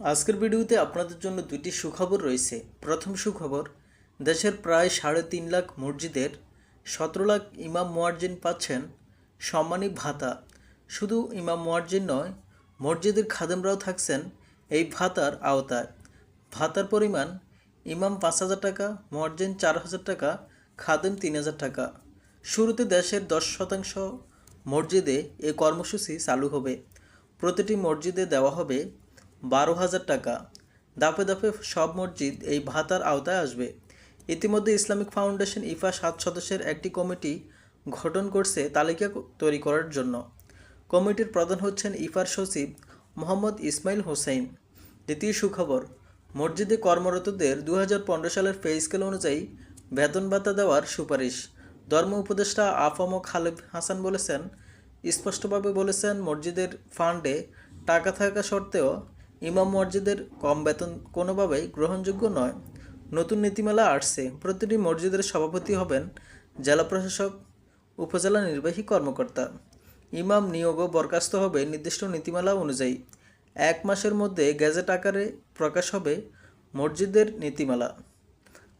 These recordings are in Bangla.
আজকের ভিডিওতে আপনাদের জন্য দুটি সুখবর রয়েছে। প্রথম সুখবর, দেশের প্রায় সাড়ে তিন লাখ মসজিদের সতেরো লাখ ইমাম মুয়াজ্জিন পাচ্ছেন সম্মানী ভাতা। শুধু ইমাম মুয়াজ্জিন নয়, মসজিদের খাদেমরাও থাকছেন এই ভাতার আওতায়। ভাতার পরিমাণ, ইমাম পাঁচ হাজার টাকা, মুয়াজ্জিন চার হাজার টাকা, খাদেম তিন হাজার টাকা। শুরুতে দেশের দশ শতাংশ মসজিদে এ কর্মসূচি চালু হবে। প্রতিটি মসজিদে দেওয়া হবে বারো হাজার টাকা। দাপে দাপে সব মসজিদ এই ভাতার আওতায় আসবে। ইতিমধ্যে ইসলামিক ফাউন্ডেশন ইফা সাত সদস্যের একটি কমিটি গঠন করছে তালিকা তৈরি করার জন্য। কমিটির প্রধান হচ্ছেন ইফার সচিব মোহাম্মদ ইসমাইল হোসেন দ্বিতীয় সুখবর, মসজিদে কর্মরতদের দু হাজার পনেরো সালের পে স্কেল অনুযায়ী বেতন ভাতা দেওয়ার সুপারিশ। ধর্ম উপদেষ্টা আফম খালেব হাসান বলেছেন, স্পষ্টভাবে বলেছেন মসজিদের ফান্ডে টাকা থাকা সত্ত্বেও ইমাম মসজিদের কম বেতন কোনোভাবেই গ্রহণযোগ্য নয়। নতুন নীতিমালা আসছে। প্রতিটি মসজিদের সভাপতি হবেন জেলা প্রশাসক, উপজেলা নির্বাহী কর্মকর্তা। ইমাম নিয়োগ ও বরখাস্ত হবে নির্দিষ্ট নীতিমালা অনুযায়ী। এক মাসের মধ্যে গ্যাজেট আকারে প্রকাশ হবে মসজিদের নীতিমালা।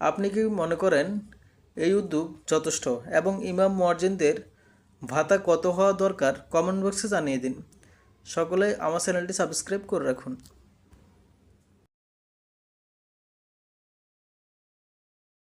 আপনি কি মনে করেন এই উদ্যোগ যথেষ্ট এবং ইমাম মুয়াজ্জিনদের ভাতা কত হওয়া দরকার? কমেন্ট বক্সে জানিয়ে দিন। সকলে আমার চ্যানেলটি সাবস্ক্রাইব করে রাখুন।